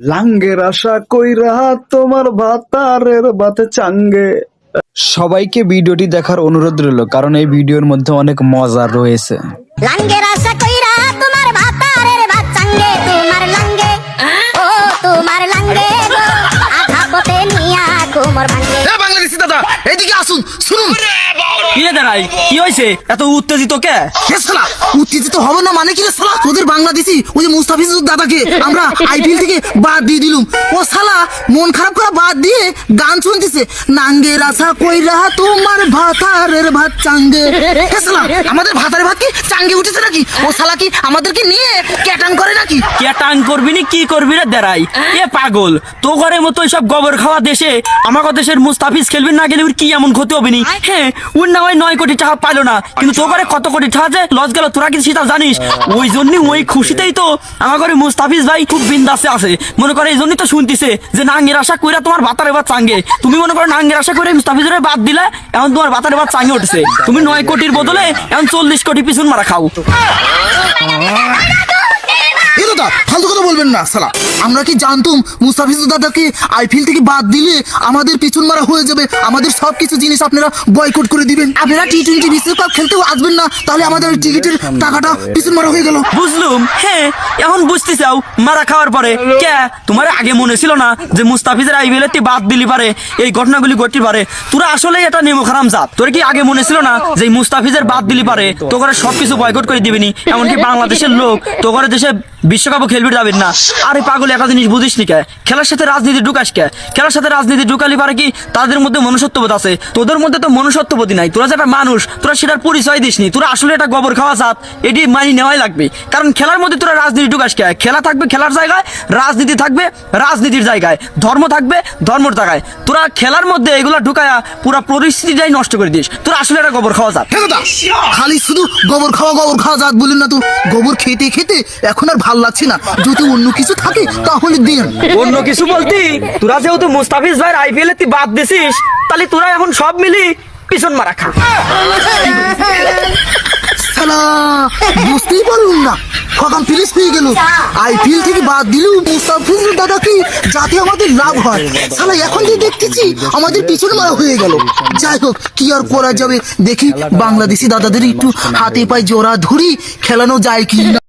লাঙ্গের আশা কইরা তোমার ভাতারের বাতে চাঙ্গে। সবাইকে ভিডিওটি দেখার অনুরোধ রইল কারণ এই ভিডিওর মধ্যে অনেক মজা রয়েছে। লাঙ্গের আশা কইরা তোমার ভাতারের বাচ্চাঙ্গে তোমার লাঙ্গে। ও তোমার লাঙ্গে আধা পথে নিয়া কোমর ভাঙ্গে। বাংলাদেশি দাদা এদিকে আসুন শুনুন। কি রে দাঁড়াই কি হয়েছে? এত উত্তেজিত কে? হে উত্তেজিত হবে না মানে কি রে তোদের বাংলাদেশি ওই যে মুস্তাফিজুর দাদাকে আমরা আইপিএল থেকে বাদ দিয়ে দিলুম। ও সালা মন খারাপ করে বাদ দিয়ে গান শুনতেছে। নাঙ্গের আশা কইরা তোমার ভাতারের ভাত চাঙ্গে। হে সালা আমাদের ভাতারের ভাত কি চাঙ্গে উঠেছে নাকি? ও সালা কি আমাদেরকে নিয়ে ক্যাটাং করে নাকি? ক্যাটাং করবি নি কি করবি রে দাঁড়াই? এ পাগল তো ঘরের মতো সব গোবর খাওয়া দেশে আমাকে দেশের মুস্তাফিজ খেলবি না গেলে ওর কি এমন ক্ষতি হবে নি? হ্যাঁ ওর না ওই নয় কোটি টাকা পাইলো না। কিন্তু তো ঘরে কত কোটি টাকা যে লস গেল তোরা কি সেটা জানিস? ওই জন্য ওই খুশিতেই তো আমার ঘরে মুস্তাফিজ ভাই খুব বিন্দাসে আছে। মনে করে এই জন্যই তো শুনতিছে যে নাঙ্গের আশা কইরা তোমার বাতারে বাদ চাঙ্গে। তুমি মনে করো নাঙ্গের আশা করে মুস্তাফিজের বাদ দিলে এখন তোমার বাতারে বাদ চাঙ্গে উঠছে। তুমি নয় কোটির বদলে এখন চল্লিশ কোটি পিছন মারা খাও। বলবেন না সালা। আমরা কি জানতুম মুস্তাফিজুর দাদাকে আইপিএল থেকে বাদ দিলে আমাদের পিছন মারা হয়ে যাবে? আমাদের সব কিছু জিনিস আপনারা বয়কট করে দিবেন। আপনারা টি টোয়েন্টি বিশ্বকাপ খেলতেও আসবেন না তাহলে আমাদের টিকিটের টাকাটা পিছন মারা হয়ে গেল। বুঝলুম? হ্যাঁ এখন বুঝতে চাও মারা খাওয়ার পরে। কে? তোমার আগে মনে ছিল না যে মুস্তাফিজের আইবিএল তুই বাদ দিলি পারে এই ঘটনাগুলি ঘটতে পারে। তোরা আসলে এটা নেমো খারাম জাত। তোর কি আগে মনে ছিল না যে মুস্তাফিজের বাদ দিলি পারে? তো করে সবকিছু বয়কট করে দিবিনি এমনকি বাংলাদেশের লোক তোকে দেশে বিশ্বকাপও খেলবি যাবেন না। আরে পাগল একটা জিনিস বুঝিস নি কে? খেলার সাথে রাজনীতি ঢুকাস কে? খেলার সাথে রাজনীতি ঢুকালি পারে কি? তাদের মধ্যে মনুষ্যত্ববোধ আছে। তোদের মধ্যে তো মনুষ্যত্ববোধই নাই। তোরা যে একটা মানুষ, তোরা সেটার পরিচয় দিসনি তোরা আসলে এটা গোবর খাওয়া জাত। এটি মানি নেওয়াই লাগবে। কারণ খেলার মধ্যে তোরা রাজনীতি ঢুকাস কে? খেলা থাকবে খেলার জায়গায়, রাজনীতি থাকবে রাজনীতির জায়গায়। ধর্ম থাকবে ধর্মর জায়গায়। তোরা খেলার মধ্যে এগুলা ঢুকায়া পুরা পরিস্থিতিটাই নষ্ট করে দিস। তোরা আসলে এটা গোবর খাওয়া জাত। খালি শুধু গোবর খাওয়া গোবর খাওয়া জাত বললেন না তো? গোবর খেতে খেতে এখন আর ভালো লাগছে না যদি অন্য কিছু থাকে তাহলে দিন। অন্য কিছু বলতি? তোরা যেহেতু মুস্তাফিজ ভাইয়ের আইপিএল তুই বাদ দিছিস তাহলে তোরা এখন সব মিলি পিছন মারা খা। সালা বুঝতেই পারলুম না। কখন ফিনিশ হয়ে গেল। আইপিএল থেকে বাদ দিলেও কি যাতে আমাদের লাভ হয়। সালা এখন যে দেখতেছি আমাদের পিছনে মারা হয়ে গেল। যাই হোক কি আর করা যাবে? দেখি বাংলাদেশি দাদাদের একটু হাতে পায়ে জোড়া ধরি খেলানো যায় কি না